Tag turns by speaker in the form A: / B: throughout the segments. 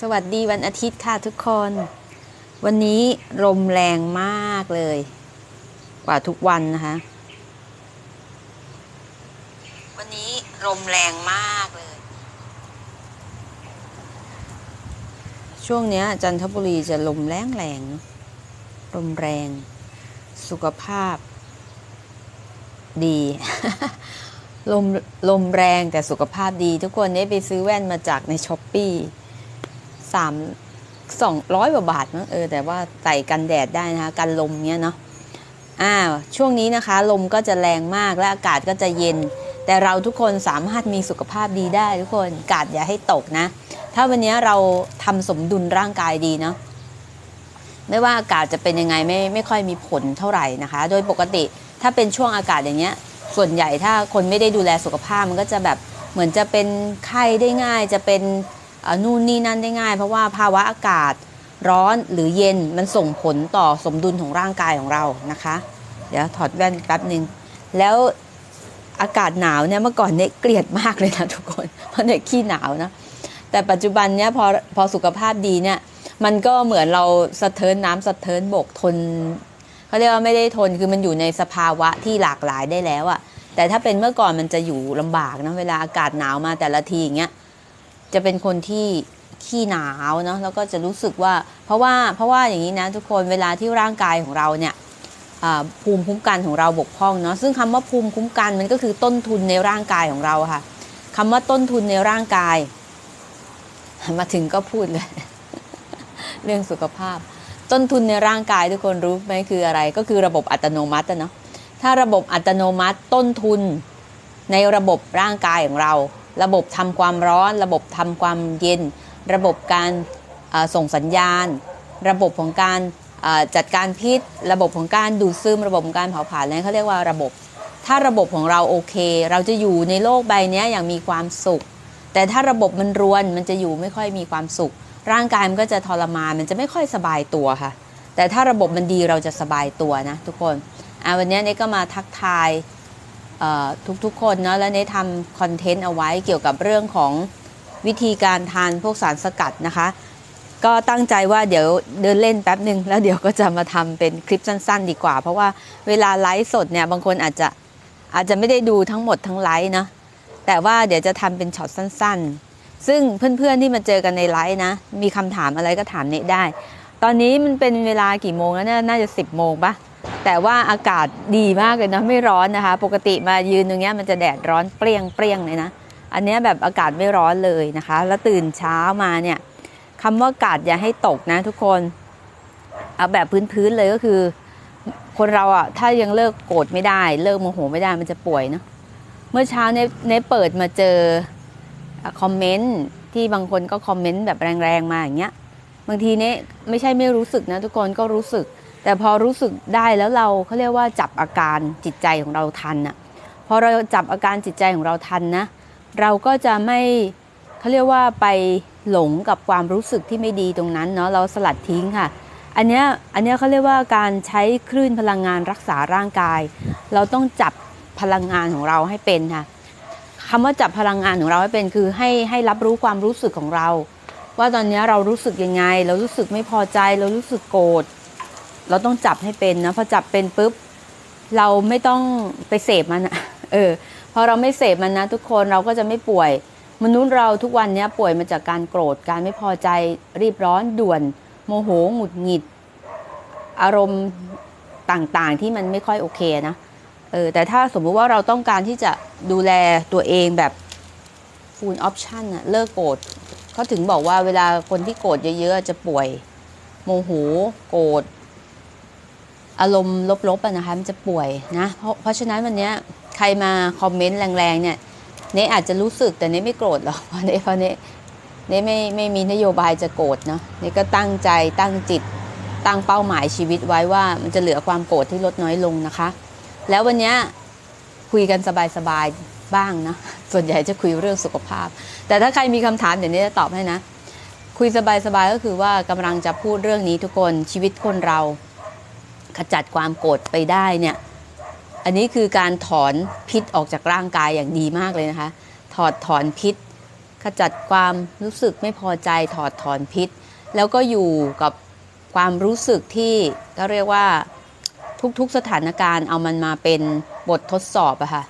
A: สวัสดีวันอาทิตย์ค่ะทุกคน วันนี้ลมแรงมากเลย กว่าทุกวันนะคะ วันนี้ลมแรงมากเลย ช่วงนี้จันทบุรีจะลมแรงแรงลมแรง สุขภาพ ดี ลมลมแรงแต่สุขภาพดี ทุกคนได้ไปซื้อแว่นมาจากในช้อปปี้ สามสองร้อยกว่าบาทมั้งเออแต่ว่าใส่กันแดดได้นะคะกันลมเนี้ยเนาะอ่าช่วงนี้นะคะลมก็จะแรงมากและอากาศก็จะเย็น แต่เราทุกคนสามารถมีสุขภาพดีได้ทุกคนอากาศอย่าให้ตกนะ ถ้าวันนี้เราทำสมดุลร่างกายดีเนาะไม่ว่าอากาศจะเป็นยังไงไม่ไม่ค่อยมีผลเท่าไหร่นะคะ โดยปกติถ้าเป็นช่วงอากาศอย่างเงี้ย ส่วนใหญ่ถ้าคนไม่ได้ดูแลสุขภาพมันก็จะแบบเหมือนจะเป็นไข้ได้ง่ายจะเป็น นู่นนี่นั่นได้ง่าย เพราะว่าภาวะอากาศร้อนหรือเย็นมันส่งผลต่อสมดุลของร่างกายของเรานะคะ เดี๋ยวถอดแว่นแป๊บหนึ่งแล้วอากาศหนาวเนี่ยเมื่อก่อนเนี่ยเกลียดมากเลยนะทุกคนเพราะเนี่ยขี้หนาวนะแต่ปัจจุบันเนี่ยพอพอสุขภาพดีเนี่ยมันก็เหมือนเราสะเทินน้ำสะเทินบกทนเขาเรียกว่าไม่ได้ทนคือมันอยู่ในสภาวะที่หลากหลายได้แล้วอะแต่ถ้าเป็นเมื่อก่อนมันจะอยู่ลำบากนะเวลาอากาศหนาวมาแต่ละทีอย่างเงี้ย จะเป็นคนที่ขี้หนาวเนาะแล้วก็จะรู้สึกว่า เพราะว่าเพราะว่าอย่างนี้นะทุกคนเวลาที่ร่างกายของเราเนี่ยภูมิคุ้มกันของเราบกพร่องเนาะซึ่งคำว่าภูมิคุ้มกันมันก็คือต้นทุนในร่างกายของเราค่ะคำว่าต้นทุนในร่างกาย มาถึงก็พูดเลย เรื่องสุขภาพ ต้นทุนในร่างกายทุกคนรู้ไหมคืออะไร ก็คือระบบอัตโนมัติเนาะถ้าระบบอัตโนมัติต้นทุนในระบบร่างกายของเรา ระบบทำความร้อน ระบบทำความเย็น ระบบการส่งสัญญาณ ระบบของการจัดการพิษ ระบบของการดูดซึมระบบการเผาผลาญนั่นเขาเรียกว่าระบบ ถ้าระบบของเราโอเค เราจะอยู่ในโลกใบนี้อย่างมีความสุข แต่ถ้าระบบมันรวนมันจะอยู่ไม่ค่อยมีความสุข ร่างกายมันก็จะทรมานมันจะไม่ค่อยสบายตัวค่ะ แต่ถ้าระบบมันดีเราจะสบายตัวนะทุกคนวันนี้เนยก็มาทักทาย ทุกๆคนเนาะแล้วเนทำคอนเทนต์เอาไว้เกี่ยวกับเรื่องของวิธีการทานพวกสารสกัดนะคะ ก็ตั้งใจว่าเดี๋ยวเดินเล่นแป๊บหนึ่งแล้วเดี๋ยวก็จะมาทำเป็นคลิปสั้น ๆ ดีกว่า เพราะว่าเวลาไลฟ์สดเนี่ยบางคนอาจจะอาจจะไม่ได้ดูทั้งหมดทั้งไลฟ์นะแต่ว่าเดี๋ยวจะทำเป็นช็อตสั้น ๆ ซึ่งเพื่อนๆที่มาเจอกันในไลฟ์นะ มีคำถามอะไรก็ถามเนได้ ตอนนี้มันเป็นเวลากี่โมงแล้วเนี่ยน่าจะ 10 โมงปะ แต่ว่าอากาศดีมากเลยนะไม่ร้อนนะคะ ปกติมายืนตรงเนี้ยมันจะแดดร้อนเปรี้ยงเปรี้ยงเลยนะ อันนี้แบบอากาศไม่ร้อนเลยนะคะ แล้วตื่นเช้ามาเนี่ยคำว่าอากาศอย่าให้ตกนะทุกคนเอาแบบพื้นๆเลยก็คือ คนเราอะถ้ายังเลิกโกรธไม่ได้ เลิกโมโหไม่ได้มันจะป่วยเนาะเมื่อเช้าเนเนเปิดมาเจอคอมเมนต์ที่บางคนก็คอมเมนต์แบบแรงๆมาอย่างเงี้ยบางทีเนไม่ใช่ไม่รู้สึกนะทุกคนก็รู้สึก แต่พอรู้สึกได้แล้วเราเขาเรียกว่าจับอาการจิตใจของเราทันอะพอเราจับอาการจิตใจของเราทันนะเราก็จะไม่เขาเรียกว่าไปหลงกับความรู้สึกที่ไม่ดีตรงนั้นเนาะเราสลัดทิ้งค่ะ อันเนี้ยอันเนี้ยเขาเรียกว่าการใช้คลื่นพลังงานรักษาร่างกาย เราต้องจับพลังงานของเราให้เป็นค่ะคำว่าจับพลังงานของเราให้เป็นคือให้ให้รับรู้ความรู้สึกของเรา ว่าตอนนี้เรารู้สึกยังไง เรารู้สึกไม่พอใจ เรารู้สึกโกรธ เราต้องจับให้เป็นนะพอจับเป็นปุ๊บเราไม่ต้องไปเสพมันอะเออพอเราไม่เสพมันนะทุกคนเราก็จะไม่ป่วย มนุษย์เราทุกวันนี้ป่วยมาจากการโกรธการไม่พอใจรีบร้อนด่วน โมโหหงุดหงิด อารมณ์ต่างๆที่มันไม่ค่อยโอเคนะเออแต่ถ้าสมมุติว่าเราต้องการที่จะดูแลตัวเองแบบ full option อะเลิกโกรธเขาถึงบอกว่าเวลาคนที่โกรธเยอะๆ จะป่วย โมโหโกรธ อารมณ์ลบๆอะนะคะมันจะป่วยนะเพราะเพราะฉะนั้นวันนี้ใครมาคอมเมนต์แรงๆเนี่ยเนอาจจะรู้สึกแต่เนไม่โกรธหรอกเพราะเนเพราะเนเนไม่ไม่มีนโยบายจะโกรธเนาะเนก็ตั้งใจตั้งจิตตั้งเป้าหมายชีวิตไว้ว่ามันจะเหลือความโกรธที่ลดน้อยลงนะคะ แล้ววันนี้คุยกันสบายๆบ้างนะส่วนใหญ่จะคุยเรื่องสุขภาพ แต่ถ้าใครมีคำถามเดี๋ยวนี้จะตอบให้นะ คุยสบายๆก็คือว่ากำลังจะพูดเรื่องนี้ทุกคนชีวิตคนเรา ขจัดความโกรธไปได้เนี่ยอันนี้คือการถอนพิษออกจากร่างกายอย่างดีมากเลยนะคะ ถอดถอนพิษ ขจัดความรู้สึกไม่พอใจถอดถอนพิษ แล้วก็อยู่กับความรู้สึกที่ก็เรียกว่าทุกๆสถานการณ์เอามันมาเป็นบททดสอบอะค่ะ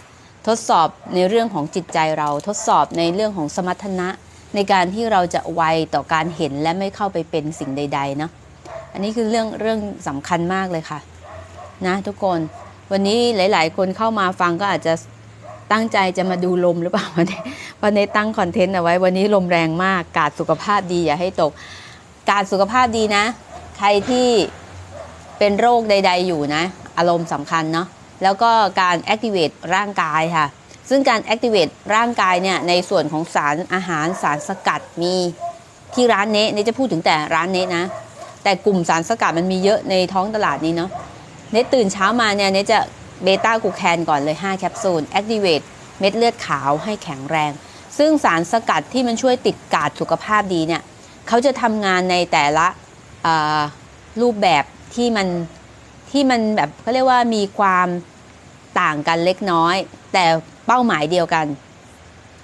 A: ทดสอบในเรื่องของจิตใจเราทดสอบในเรื่องของสมรรถนะ ในการที่เราจะไวต่อการเห็นและไม่เข้าไปเป็นสิ่งใดๆเนาะ อันนี้คือเรื่องเรื่องสำคัญมากเลยค่ะ นะทุกคนวันนี้หลาย ๆ คนเข้ามาฟังก็อาจจะตั้งใจจะมาดูลมหรือเปล่าวันนี้วันนี้ตั้งคอนเทนต์เอาไว้วันนี้ลมแรงมาก กาดสุขภาพดีอย่าให้ตก กาดสุขภาพดีนะ ใครที่เป็นโรคใด ๆ อยู่นะ อารมณ์สำคัญเนาะแล้วก็การ activate ร่างกายค่ะ ซึ่งการ activate ร่างกายเนี่ยในส่วนของสารอาหารสารสกัดมีที่ร้านเนะนี่จะพูดถึงแต่ร้านเนะนะ แต่กลุ่มสารสกัดมันมีเยอะในท้องตลาดนี้เนาะเนตตื่นเช้ามาเนี่ยเนตจะเบต้ากูแคนก่อนเลย 5 แคปซูล Activate เม็ดเลือดขาวให้แข็งแรง ซึ่งสารสกัดที่มันช่วยติดกาดสุขภาพดีเนี่ยเขาจะทำงานในแต่ละรูปแบบที่มันที่มันแบบเขาเรียกว่ามีความต่างกันเล็กน้อย แต่เป้าหมายเดียวกัน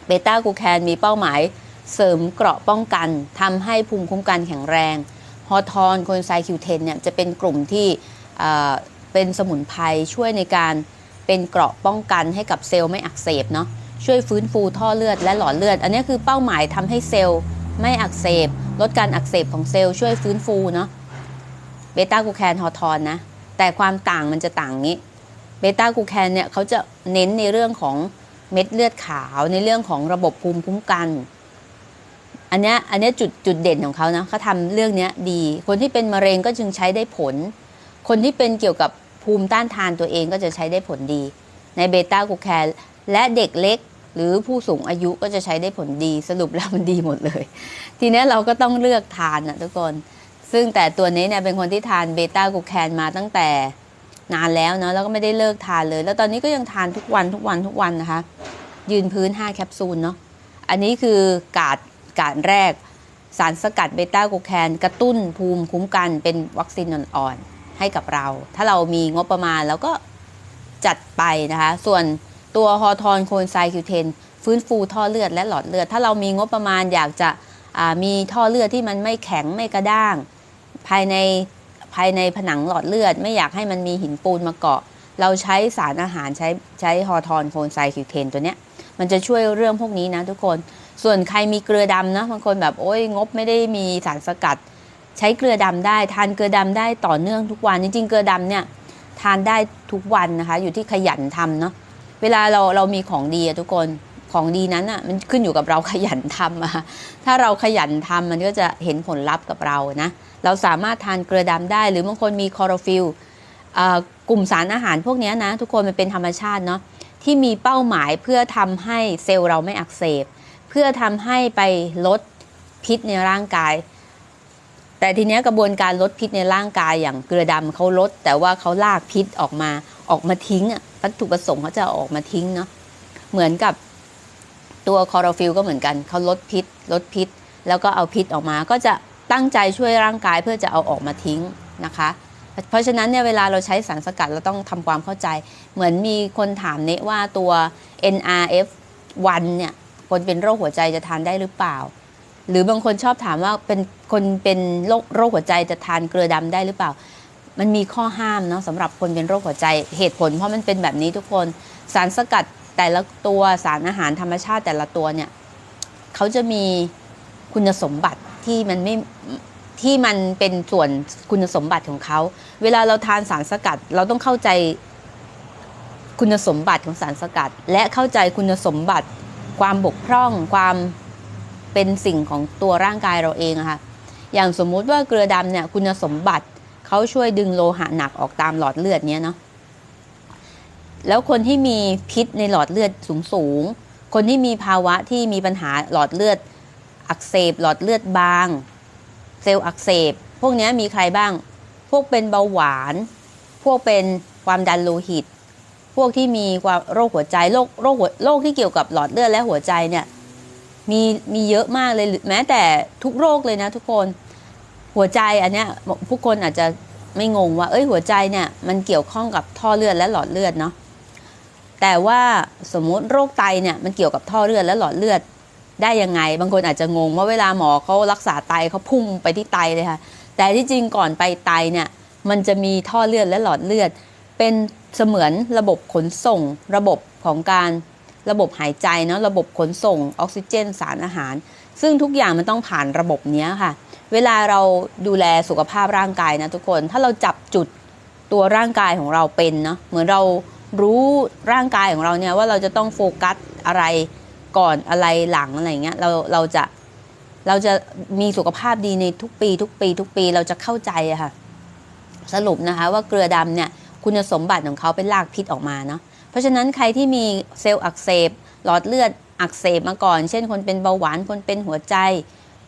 A: เบต้ากูแคนมีเป้าหมายเสริมเกราะป้องกันทำให้ภูมิคุ้มกันแข็งแรง ฮอทอนโคนไซคิวเทนเนี่ยจะเป็นกลุ่มที่เป็นสมุนไพรช่วยในการเป็นเกราะป้องกันให้กับเซลล์ไม่อักเสบเนาะช่วยฟื้นฟูท่อเลือดและหลอดเลือด อันนี้คือเป้าหมายทำให้เซลล์ไม่อักเสบ ลดการอักเสบของเซลล์ช่วยฟื้นฟูเนาะเบต้ากูแคนฮอทอนนะแต่ความต่างมันจะต่างงี้เบต้ากูแคนเนี่ยเขาจะเน้นในเรื่องของเม็ดเลือดขาวในเรื่องของระบบภูมิคุ้มกัน อันนี้อันนี้จุดจุดเด่นของเขานะเขาทำเรื่องเนี้ยดี คนที่เป็นมะเร็งก็จึงใช้ได้ผล คนที่เป็นเกี่ยวกับภูมิต้านทานตัวเองก็จะใช้ได้ผลดี ในเบต้ากูแคนและเด็กเล็กหรือผู้สูงอายุก็จะใช้ได้ผลดีสรุปแล้วมันดีหมดเลย ทีนี้เราก็ต้องเลือกทานนะทุกคน ซึ่งแต่ตัวนี้เนี่ยเป็นคนที่ทานเบต้ากูแคนมาตั้งแต่นานแล้วเนาะแล้วก็ไม่ได้เลิกทานเลย แล้วตอนนี้ก็ยังทานทุกวันทุกวันทุกวันนะคะ ยืนพื้น 5 แคปซูลเนาะอันนี้คือกาด กาดแรก สารสกัดเบต้ากูแคน กระตุ้นภูมิคุ้มกันเป็นวัคซีนอ่อนๆให้กับเรา ถ้าเรามีงบประมาณแล้วก็จัดไปนะคะ ส่วนตัวฮอร์ทอนโคนไซคิวเทนฟื้นฟูท่อเลือดและหลอดเลือด ถ้าเรามีงบประมาณอยากจะมีท่อเลือดที่มันไม่แข็งไม่กระด้าง ภายในภายในผนังหลอดเลือด ไม่อยากให้มันมีหินปูนมาเกาะ เราใช้สารอาหารใช้ใช้ฮอร์ทอนโคนไซคิวเทนตัวเนี้ยมันจะช่วยเรื่องพวกนี้นะทุกคน ส่วนใครมีเกลือดำนะบางคนแบบโอ้ยงบไม่ได้มีสารสกัด ใช้เกลือดำได้ ทานเกลือดำได้ต่อเนื่องทุกวัน จริง ๆ เกลือดำเนี่ยทานได้ทุกวันนะคะ อยู่ที่ขยันทำเนาะเวลาเราเรามีของดีอะทุกคนของดีนั้นอะมันขึ้นอยู่กับเราขยันทำอะถ้าเราขยันทำมันก็จะเห็นผลลัพธ์กับเรานะเราสามารถทานเกลือดำได้ หรือบางคนมีคอโรฟิลกลุ่มสารอาหารพวกนี้นะ ทุกคนมันเป็นธรรมชาติเนาะที่มีเป้าหมายเพื่อทำให้เซลล์เราไม่อักเสบ เพื่อทำให้ไปลดพิษในร่างกาย แต่ทีนี้กระบวนการลดพิษในร่างกายอย่างเกลือดำเขาลด แต่ว่าเขาลากพิษออกมาออกมาทิ้งอะวัตถุประสงค์เขาจะออกมาทิ้งเนาะเหมือนกับตัวคอโรฟิลก็เหมือนกันเขาลดพิษ ลดพิษ แล้วก็เอาพิษออกมา ก็จะตั้งใจช่วยร่างกายเพื่อจะเอาออกมาทิ้งนะคะเพราะฉะนั้นเนี่ยเวลาเราใช้สารสกัดเราต้องทำความเข้าใจ เหมือนมีคนถามเนะว่าตัว NRF1 เนี่ย คนเป็นโรคหัวใจจะทานได้หรือเปล่า หรือบางคนชอบถามว่าเป็นคนเป็นโรคโรคหัวใจจะทานเกลือดำได้หรือเปล่า มันมีข้อห้ามเนาะสำหรับคนเป็นโรคหัวใจเหตุผล เพราะมันเป็นแบบนี้ทุกคนสารสกัดแต่ละตัวสารอาหารธรรมชาติแต่ละตัวเนี่ยเขาจะมีคุณสมบัติที่มันไม่ที่มันเป็นส่วนคุณสมบัติของเขา เวลาเราทานสารสกัด เราต้องเข้าใจคุณสมบัติของสารสกัด และเข้าใจคุณสมบัติ ความบกพร่องความเป็นสิ่งของตัวร่างกายเราเองอะค่ะอย่างสมมุติว่าเกลือดำเนี่ยคุณสมบัติเขาช่วยดึงโลหะหนักออกตามหลอดเลือดเนี้ยเนาะแล้วคนที่มีพิษในหลอดเลือดสูงสูงๆคนที่มีภาวะที่มีปัญหาหลอดเลือดอักเสบหลอดเลือดบาง เซลล์อักเสบ พวกนี้มีใครบ้าง พวกเป็นเบาหวาน พวกเป็นความดันโลหิต พวกที่มีความโรคหัวใจโรคโรคหัวโรคที่เกี่ยวกับหลอดเลือดและหัวใจเนี่ยมีมีเยอะมากเลยแม้แต่ทุกโรคเลยนะทุกคนหัวใจอันเนี้ยผู้คนอาจจะไม่งงว่า เอ้ยหัวใจเนี่ยมันเกี่ยวข้องกับท่อเลือดและหลอดเลือดเนาะแต่ว่าสมมุติโรคไตเนี่ยมันเกี่ยวกับท่อเลือดและหลอดเลือดได้ยังไง บางคนอาจจะงงว่าเวลาหมอเขารักษาไตเขาพุ่งไปที่ไตเลยค่ะแต่ที่จริงก่อนไปไตเนี่ยมันจะมีท่อเลือดและหลอดเลือด เป็นเสมือนระบบขนส่ง ระบบของการระบบหายใจเนาะระบบขนส่งออกซิเจนสารอาหาร ซึ่งทุกอย่างมันต้องผ่านระบบเนี้ยค่ะ เวลาเราดูแลสุขภาพร่างกายนะทุกคนถ้าเราจับจุดตัวร่างกายของเราเป็นเนาะเหมือนเรารู้ร่างกายของเราเนี่ยว่าเราจะต้องโฟกัสอะไรก่อนอะไรหลังอะไรเงี้ยเราเราจะเราจะมีสุขภาพดีในทุกปี ทุกปี ทุกปีเราจะเข้าใจอะค่ะ สรุปนะคะว่าเกลือดำเนี่ย คุณสมบัติของเขาเป็นลากพิษออกมาเนาะเพราะฉะนั้นใครที่มีเซลล์อักเสบ หลอดเลือดอักเสบมาก่อน เช่น คนเป็นเบาหวานคนเป็นหัวใจ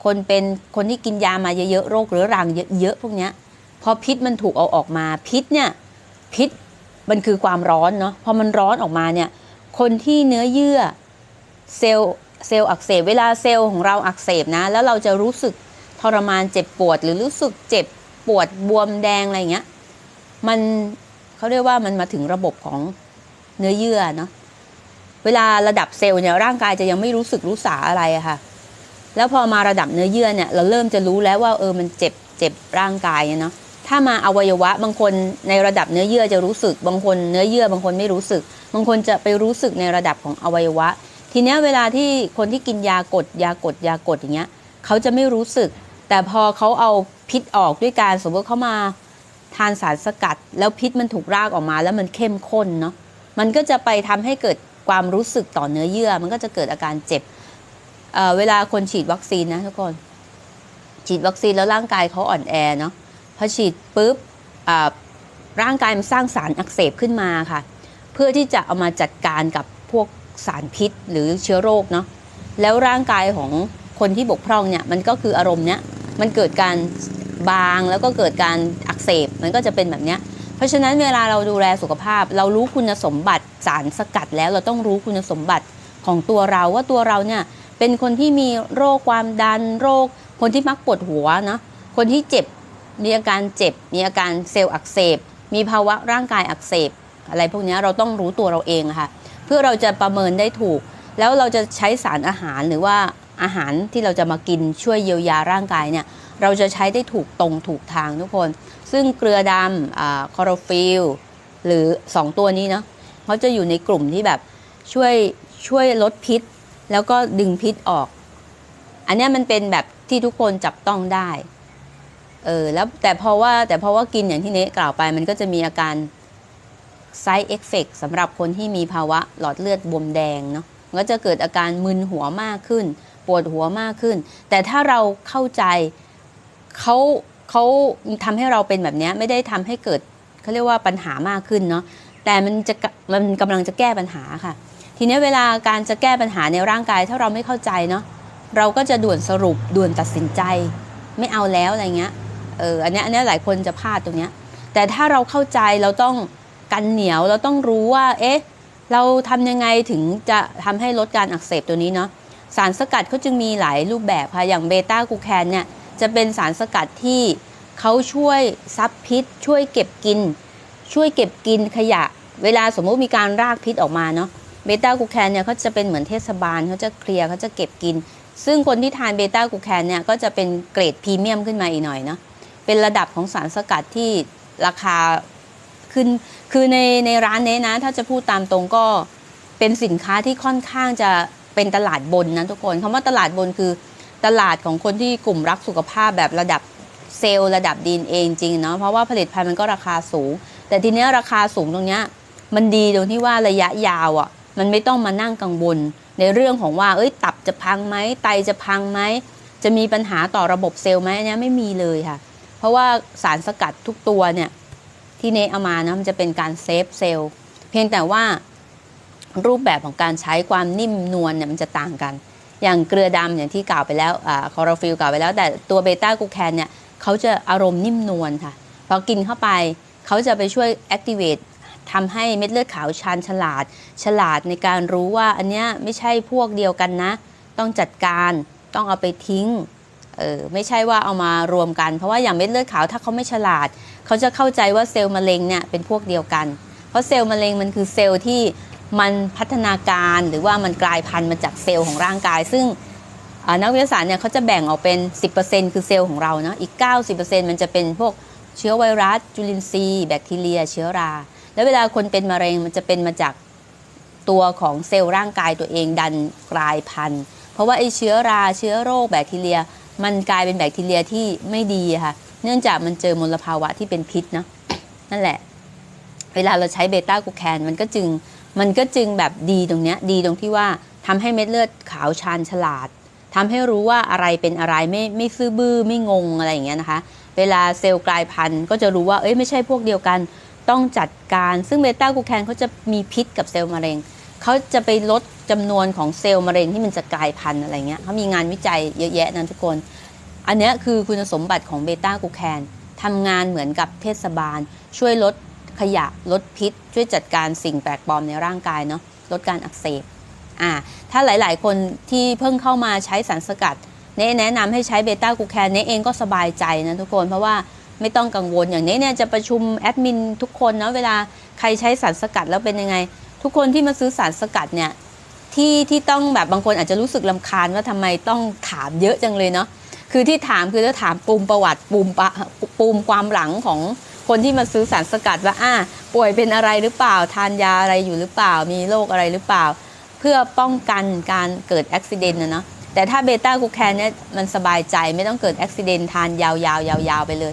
A: คนเป็นคนที่กินยามาเยอะๆโรคเรื้อรังเยอะๆพวกเนี้ยพอพิษมันถูกเอาออกมาพิษเนี่ยพิษมันคือความร้อนเนาะพอมันร้อนออกมาเนี่ยคนที่เนื้อเยื่อเซลล์เซลล์อักเสบเวลาเซลล์ของเราอักเสบนะ แล้วเราจะรู้สึกทรมานเจ็บปวด หรือรู้สึกเจ็บปวดบวมแดงอะไรเงี้ยมัน เขาเรียกว่ามันมาถึงระบบของเนื้อเยื่อเนาะเวลาระดับเซลล์เนี่ยร่างกายจะยังไม่รู้สึกรู้สาอะไรอะค่ะ แล้วพอมาระดับเนื้อเยื่อเนี่ยเราเริ่มจะรู้แล้วว่าเออมันเจ็บเจ็บร่างกายเนาะถ้ามาอวัยวะบางคนในระดับเนื้อเยื่อจะรู้สึก บางคนเนื้อเยื่อบางคนไม่รู้สึก บางคนจะไปรู้สึกในระดับของอวัยวะ ทีเนี้ยเวลาที่คนที่กินยากดยากดยากดอย่างเงี้ยเขาจะไม่รู้สึก แต่พอเขาเอาพิษออกด้วยการสมมติเขามา ทานสารสกัด แล้วพิษมันถูกรากออกมาแล้วมันเข้มข้นเนาะมันก็จะไปทำให้เกิดความรู้สึกต่อเนื้อเยื่อ มันก็จะเกิดอาการเจ็บเเวลาคนฉีดวัคซีนนะทุกคนฉีดวัคซีนแล้วร่างกายเขาอ่อนแอเนาะพอฉีดปุ๊บร่างกายมันสร้างสารอักเสบขึ้นมาค่ะ เพื่อที่จะเอามาจัดการกับพวกสารพิษหรือเชื้อโรคเนาะแล้วร่างกายของคนที่บกพร่องเนี่ยมันก็คืออารมณ์เนี้ยมันเกิดการ บางแล้วก็เกิดการอักเสบมันก็จะเป็นแบบเนี้ยเพราะฉะนั้นเวลาเราดูแลสุขภาพ เรารู้คุณสมบัติสารสกัดแล้วเราต้องรู้คุณสมบัติของตัวเราว่าตัวเราเนี่ยเป็นคนที่มีโรคความดันโรค คนที่มักปวดหัวนะคนที่เจ็บมีอาการเจ็บ มีอาการเซลล์อักเสบ มีภาวะร่างกายอักเสบ อะไรพวกนี้เราต้องรู้ตัวเราเองค่ะ เพื่อเราจะประเมินได้ถูก แล้วเราจะใช้สารอาหารหรือว่าอาหารที่เราจะมากินช่วยเยียวยาร่างกายเนี่ย เราจะใช้ได้ถูกตรงถูกทางทุกคน ซึ่งเกลือดำคอโรฟิลหรือ 2 ตัวนี้เนาะเขาจะอยู่ในกลุ่มที่แบบช่วยช่วยลดพิษ แล้วก็ดึงพิษออก อันนี้มันเป็นแบบที่ทุกคนจับต้องได้เออแล้วแต่เพราะว่าแต่เพราะว่ากินอย่างที่เนกล่าวไปมันก็จะมีอาการ side effect สำหรับคนที่มีภาวะหลอดเลือดบวมแดงเนาะมันก็จะเกิดอาการมึนหัวมากขึ้น ปวดหัวมากขึ้น แต่ถ้าเราเข้าใจ เขาเขาทำให้เราเป็นแบบนี้ไม่ได้ทำให้เกิดเขาเรียกว่าปัญหามากขึ้นเนาะแต่มันจะมันกำลังจะแก้ปัญหาค่ะ ทีนี้เวลาการจะแก้ปัญหาในร่างกายถ้าเราไม่เข้าใจเนาะเราก็จะด่วนสรุปด่วนตัดสินใจ ไม่เอาแล้วอะไรเงี้ยเอออันนี้อันนี้หลายคนจะพลาดตรงเนี้ยแต่ถ้าเราเข้าใจเราต้องกันเหนียวเราต้องรู้ว่า เอ๊ะ เราทำยังไงถึงจะทำให้ลดการอักเสบตัวนี้เนาะสารสกัดเขาจึงมีหลายรูปแบบค่ะอย่างเบต้ากูแคนเนี่ย จะเป็นสารสกัดที่เขาช่วยซับพิษ ช่วยเก็บกิน ช่วยเก็บกินขยะ เวลาสมมุติมีการรากพิษออกมาเนาะเบต้ากูแคนเนี่ยเขาจะเป็นเหมือนเทศบาลเขาจะเคลียร์เขาจะเก็บกิน ซึ่งคนที่ทานเบต้ากูแคนเนี่ยก็จะเป็นเกรดพรีเมียมขึ้นมาอีกหน่อยเนาะเป็นระดับของสารสกัดที่ราคาขึ้นคือในในร้านนี้นะ ถ้าจะพูดตามตรงก็เป็นสินค้าที่ค่อนข้างจะเป็นตลาดบนนะทุกคนคำว่าตลาดบนคือ ตลาดของคนที่กลุ่มรักสุขภาพแบบระดับเซลล์ระดับดีนเองจริงเนาะเพราะว่าผลิตภัณฑ์มันก็ราคาสูง แต่ทีเนี้ยราคาสูงตรงเนี้ยมันดีตรงที่ว่าระยะยาวอะ่ะมันไม่ต้องมานั่งกังวลในเรื่องของว่า เอ้ย ตับจะพังไหมไตจะพังไหม จะมีปัญหาต่อระบบเซลล์ไหมอันนี้ไม่มีเลยค่ะ เพราะว่าสารสกัดทุกตัวเนี่ย ที่เนเอามานะมันจะเป็นการเซฟเซลล์เพียงแต่ว่ารูปแบบของการใช้ความนิ่มนวลเนี่ยมันจะต่างกัน อย่างเกลือดำอย่างที่กล่าวไปแล้วคอร์ฟิลกล่าวไปแล้ว แต่ตัวเบต้ากูแคนเนี่ยเขาจะอารมณ์นิ่มนวลค่ะพอกินเข้าไปเขาจะไปช่วยแอคทีเวตทำให้เม็ดเลือดขาวชาญฉลาด ฉลาดในการรู้ว่าอันเนี้ยไม่ใช่พวกเดียวกันนะ ต้องจัดการต้องเอาไปทิ้งเออไม่ใช่ว่าเอามารวมกัน เพราะว่าอย่างเม็ดเลือดขาวถ้าเขาไม่ฉลาด เขาจะเข้าใจว่าเซลล์มะเร็งเนี่ยเป็นพวกเดียวกัน เพราะเซลล์มะเร็งมันคือเซลล์ที่ มันพัฒนาการหรือว่ามันกลายพันธุ์มาจากเซลล์ของร่างกาย ซึ่งนักวิทยาศาสตร์เนี่ยเขาจะแบ่งออกเป็น 10%คือเซลล์ของเราเนาะอีก 90%มันจะเป็นพวกเชื้อไวรัส จุลินทรีย์ แบคทีเรีย เชื้อรา แล้วเวลาคนเป็นมะเร็งมันจะเป็นมาจากตัวของเซลล์ร่างกายตัวเองดันกลายพันธุ์ เพราะว่าไอ้เชื้อราเชื้อโรคแบคทีเรีย มันกลายเป็นแบคทีเรียที่ไม่ดีค่ะเนื่องจากมันเจอมลภาวะที่เป็นพิษเนาะนั่นแหละ เวลาเราใช้เบต้ากูแคนมันก็จึง มันก็จึงแบบดีตรงเนี้ยดีตรงที่ว่าทำให้เม็ดเลือดขาวชาญฉลาดทำให้รู้ว่าอะไรเป็นอะไรไม่ไม่ซื่อบื้อไม่งงอะไรอย่างเงี้ยนะคะ เวลาเซลล์กลายพันธุ์ก็จะรู้ว่าเอ้ยไม่ใช่พวกเดียวกันต้องจัดการซึ่งเบต้ากูแคนเขาจะมีพิษกับเซลล์มะเร็งเขาจะไปลดจำนวนของเซลล์มะเร็งที่มันจะกลายพันธุ์อะไรเงี้ยเขามีงานวิจัยเยอะแยะนะทุกคน อันนี้คือคุณสมบัติของเบต้ากูแคนทำงานเหมือนกับเทศบาล ช่วยลด ขยะลดพิษ ช่วยจัดการสิ่งแปลกปลอมในร่างกายเนาะลดการอักเสบอ่าถ้าหลายๆ คนที่เพิ่งเข้ามาใช้สารสกัดเนแนะนำให้ใช้เบต้ากูแคนเนเองก็สบายใจนะทุกคนเพราะว่าไม่ต้องกังวลอย่างนี้เนี่ยจะประชุมแอดมินทุกคนเนาะเวลาใครใช้สารสกัดแล้วเป็นยังไง ทุกคนที่มาซื้อสารสกัดเนี่ยที่ที่ต้องแบบบางคนอาจจะรู้สึกลำคาญว่าทำไมต้องถามเยอะจังเลยเนาะคือที่ถามคือจะถามปูมประวัติปูมปะปูมความหลังของ คนที่มาซื้อสารสกัดว่าอ่าป่วยเป็นอะไรหรือเปล่า ทานยาอะไรอยู่หรือเปล่า มีโรคอะไรหรือเปล่า เพื่อป้องกันการเกิดอุบิเหตุนะเนาะแต่ถ้าเบต้ากูแคนเนี่ยมันสบายใจไม่ต้องเกิดอุบิเหตุทานยาวๆยาวๆไปเลย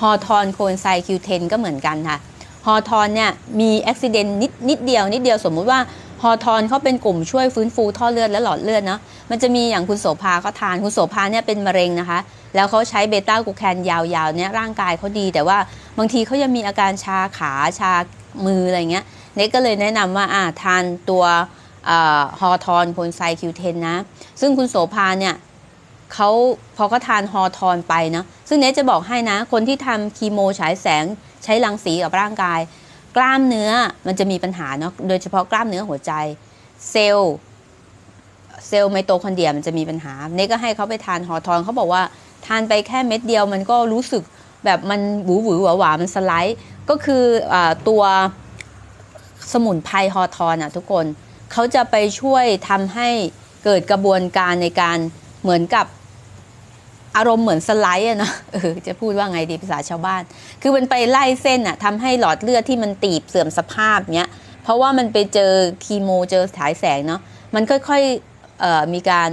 A: ฮอทอนโคนไซคิวเทนก็เหมือนกันค่ะฮอทอนเนี่ยมีอุบิเหตุนิดนิดเดียวนิดเดียวสมมุติว่าฮอทอนเขาเป็นกลุ่มช่วยฟื้นฟูท่อเลือดและหลอดเลือดเนาะมันจะมีอย่างคุณโสภาเขาทานคุณโสภาเนี่ยเป็นมะเร็งนะคะ แล้วเขาใช้เบต้ากูแคนยาวๆเนี่ยร่างกายเขาดีแต่ว่า บางทีเขายังมีอาการชาขาชามืออะไรเงี้ยเน็กก็เลยแนะนำว่าอ่าทานตัวฮอทอนโพนไซคิวเทนนะ ซึ่งคุณโสภาเนี่ยเขาพอเขาทานฮอทอนไปนะซึ่งเนทจะบอกให้นะ คนที่ทำคีโมฉายแสงใช้รังสีกับร่างกาย กล้ามเนื้อมันจะมีปัญหาเนาะโดยเฉพาะกล้ามเนื้อหัวใจเซลล์เซลล์ไมโตคอนเดรียมันจะมีปัญหา เนทก็ให้เขาไปทานฮอทอนเขาบอกว่าทานไปแค่เม็ดเดียวมันก็รู้สึก แบบมันหวือหวือหวาหวามันสไลด์ ก็คืออตัวสมุนไพรฮอทอนอะทุกคนเขาจะไปช่วยทำให้เกิดกระบวนการในการเหมือนกับอารมณ์เหมือนสไลด์อะนะเออจะพูดว่าไงดีภาษาชาวบ้าน คือมันไปไล่เส้นอะทำให้หลอดเลือดที่มันตีบเสื่อมสภาพเนี้ย เพราะว่ามันไปเจอคีโมเจอฉายแสงเนาะมันค่อยๆมีการ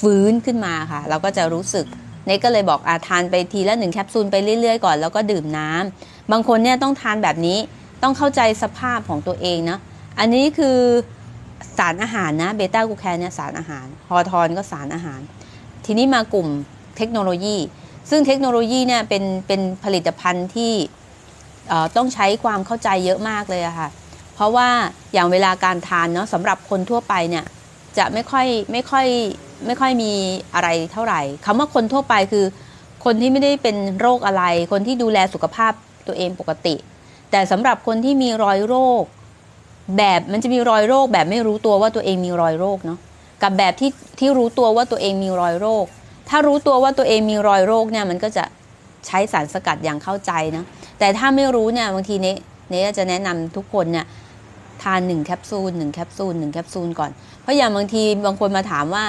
A: ฟื้นขึ้นมาค่ะ เราก็จะรู้สึก เนก็เลยบอกอาทานไปทีละหนึ่งแคปซูลไปเรื่อยๆก่อนแล้วก็ดื่มน้ำบางคนเนี่ยต้องทานแบบนี้ต้องเข้าใจสภาพของตัวเองนะอันนี้คือสารอาหารนะเบต้ากูแคนเนี่ยสารอาหารฮอทอนก็สารอาหาร ทีนี้มากลุ่มเทคโนโลยี ซึ่งเทคโนโลยีเนี่ยเป็นเป็นผลิตภัณฑ์ที่ต้องใช้ความเข้าใจเยอะมากเลยอะค่ะเพราะว่าอย่างเวลาการทานเนาะสำหรับคนทั่วไปเนี่ย จะไม่ค่อยไม่ค่อยไม่ค่อยมีอะไรเท่าไหร่คำว่าคนทั่วไปคือ คนที่ไม่ได้เป็นโรคอะไร คนที่ดูแลสุขภาพตัวเองปกติ แต่สำหรับคนที่มีรอยโรค แบบมันจะมีรอยโรคแบบไม่รู้ตัวว่าตัวเองมีรอยโรคเนาะกับแบบที่ที่รู้ตัวว่าตัวเองมีรอยโรค ถ้ารู้ตัวว่าตัวเองมีรอยโรคเนี่ยมันก็จะใช้สารสกัดอย่างเข้าใจนะแต่ถ้าไม่รู้เนี่ยบางทีเนเนจะแนะนำทุกคนเนี่ยทานหนึ่งแคปซูลหนึ่งแคปซูลหนึ่งแคปซูลก่อน เพราะอย่างบางทีบางคนมาถามว่า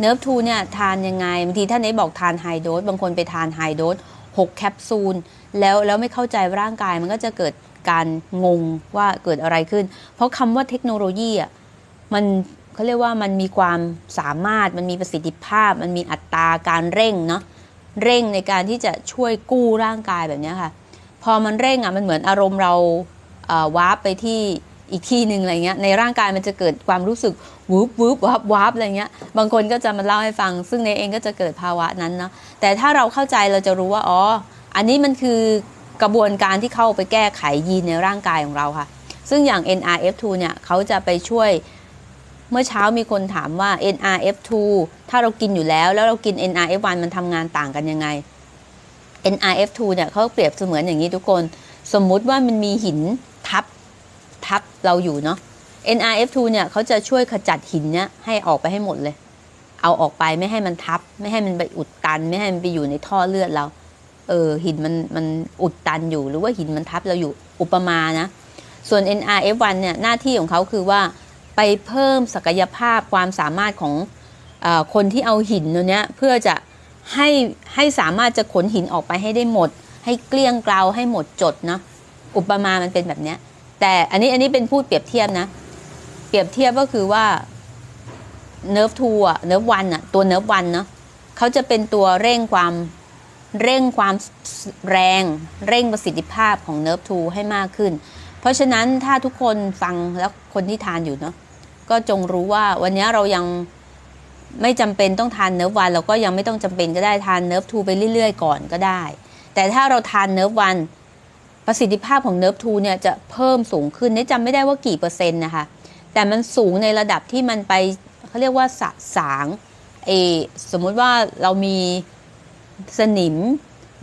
A: เนิร์ฟทูเนี่ยทานยังไงบางทีท่านเนบอกทานไฮโดสบางคนไปทานไฮโดส6แคปซูลแล้วแล้วไม่เข้าใจร่างกายมันก็จะเกิดการงงว่าเกิดอะไรขึ้น เพราะคำว่าเทคโนโลยีอะมันเขาเรียกว่ามันมีความสามารถมันมีประสิทธิภาพ มันมีอัตราการเร่งเนาะเร่งในการที่จะช่วยกู้ร่างกายแบบนี้ค่ะ พอมันเร่งอะมันเหมือนอารมณ์เราวาร์ปไปที่ อีกที่หนึ่งอะไรเงี้ยในร่างกายมันจะเกิดความรู้สึกวูบวูบวับวับอะไรเงี้ยบางคนก็จะมาเล่าให้ฟัง ซึ่งในเองก็จะเกิดภาวะนั้นนะแต่ถ้าเราเข้าใจเราจะรู้ว่าอ๋ออันนี้มันคือกระบวนการที่เข้าไปแก้ไขยีนในร่างกายของเราค่ะ ซึ่งอย่าง NRF2 เนี่ยเขาจะไปช่วยเมื่อเช้ามีคนถามว่า NRF2 ถ้าเรากินอยู่แล้ว แล้วเรากิน NRF1 มันทำงานต่างกันยังไง NRF2 เนี่ยเขาเปรียบเสมือนอย่างนี้ทุกคน สมมุติว่ามันมีหิน ทับเราอยู่เนาะ NRF2 เนี่ยเขาจะช่วยขจัดหินเนี่ยให้ออกไปให้หมดเลย เอาออกไปไม่ให้มันทับ ไม่ให้มันไปอุดตัน ไม่ให้มันไปอยู่ในท่อเลือดเรา เออหินมันมันอุดตันอยู่หรือว่าหินมันทับเราอยู่อุปมานะ ส่วน NRF1 เนี่ยหน้าที่ของเขาคือว่าไปเพิ่มศักยภาพความสามารถของอ่อคนที่เอาหินตัวเนี้ยเพื่อจะให้ให้สามารถจะขนหินออกไปให้ได้หมด ให้เกลี้ยงเกลาให้หมดจดเนาะอุปมามันเป็นแบบเนี้ย แต่อันนี้อันนี้เป็นพูดเปรียบเทียบนะ เปรียบเทียบก็คือว่าเนิร์ฟทูอะเนิร์ฟวันอะตัวเนิร์ฟวันเนาะเขาจะเป็นตัวเร่งความเร่งความแรงเร่งประสิทธิภาพของเนิร์ฟทูให้มากขึ้น เพราะฉะนั้นถ้าทุกคนฟังแล้วคนที่ทานอยู่เนาะก็จงรู้ว่าวันนี้เรายังไม่จำเป็นต้องทานเนิร์ฟวันเราก็ยังไม่ต้องจำเป็นก็ได้ทานเนิร์ฟทูไปเรื่อยๆ ก่อนก็ได้ แต่ถ้าเราทานเนิร์ฟวัน ประสิทธิภาพของเนิร์ฟทูเนี่ยจะเพิ่มสูงขึ้นนี่จำไม่ได้ว่ากี่เปอร์เซ็นต์นะคะแต่มันสูงในระดับที่มันไปเขาเรียกว่าสะสางเอสมมุติว่าเรามีสนิม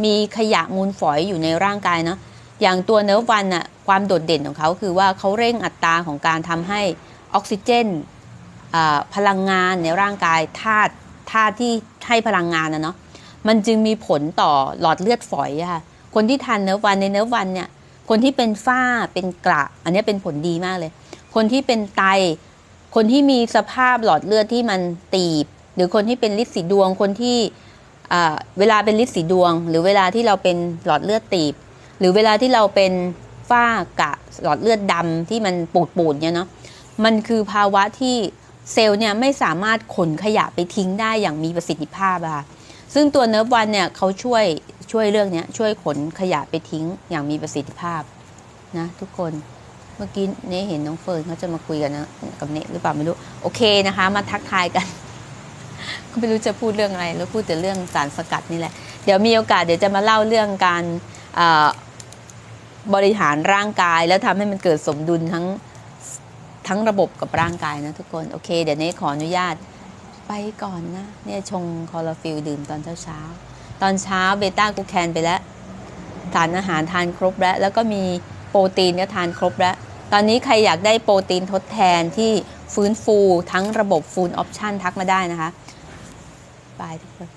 A: มีขยะมูลฝอยอยู่ในร่างกายเนาะอย่างตัวเนิร์ฟวันอะความโดดเด่นของเขาคือว่าเขาเร่งอัตราของการทำให้ออกซิเจนพลังงานในร่างกายธาตุธาตุที่ให้พลังงานนะเนาะมันจึงมีผลต่อหลอดเลือดฝอยค่ะ คนที่ทานเนิร์ฟวันในเนิร์ฟวันเนี่ยคนที่เป็นฝ้าเป็นกระอันนี้เป็นผลดีมากเลย คนที่เป็นไต คนที่มีสภาพหลอดเลือดที่มันตีบ หรือคนที่เป็นลิดสีดวง คนที่อ่าเวลาเป็นลิดสีดวง หรือเวลาที่เราเป็นหลอดเลือดตีบ หรือเวลาที่เราเป็นฝ้ากระหลอดเลือดดำที่มันปูดปูดๆเนี่ยเนาะมันคือภาวะที่เซลล์เนี่ยไม่สามารถขนขยะไปทิ้งได้อย่างมีประสิทธิภาพอะค่ะซึ่งตัวเนิร์ฟวันเนี่ยเขาช่วย ช่วยเรื่องนี้ช่วยขนขยะไปทิ้งอย่างมีประสิทธิภาพนะทุกคนเมื่อกี้เน่เห็นน้องเฟิร์นเขาจะมาคุยกันนะกับเน่หรือเปล่าไม่รู้โอเคนะคะ มาทักทายกันก็ไม่รู้จะพูดเรื่องอะไรแล้วพูดแต่เรื่องสารสกัดนี่แหละเดี๋ยวมีโอกาสเดี๋ยวจะมาเล่าเรื่องการบริหารร่างกาย แล้วทำให้มันเกิดสมดุลทั้งทั้งระบบกับร่างกายนะทุกคนโอเค เดี๋ยวเน่ขออนุญาตไปก่อนนะเนี่ยชงคอลลฟิลดื่มตอนเช้าเช้า อนเช้าเบต้ากูแคนไปแล้วสารอาหารทานครบแล้ว แล้วก็มีโปรตีนก็ทานครบแล้ว ตอนนี้ใครอยากได้โปรตีนทดแทนที่ฟื้นฟูทั้งระบบฟูลออปชันทักมาได้นะคะบายทุกคน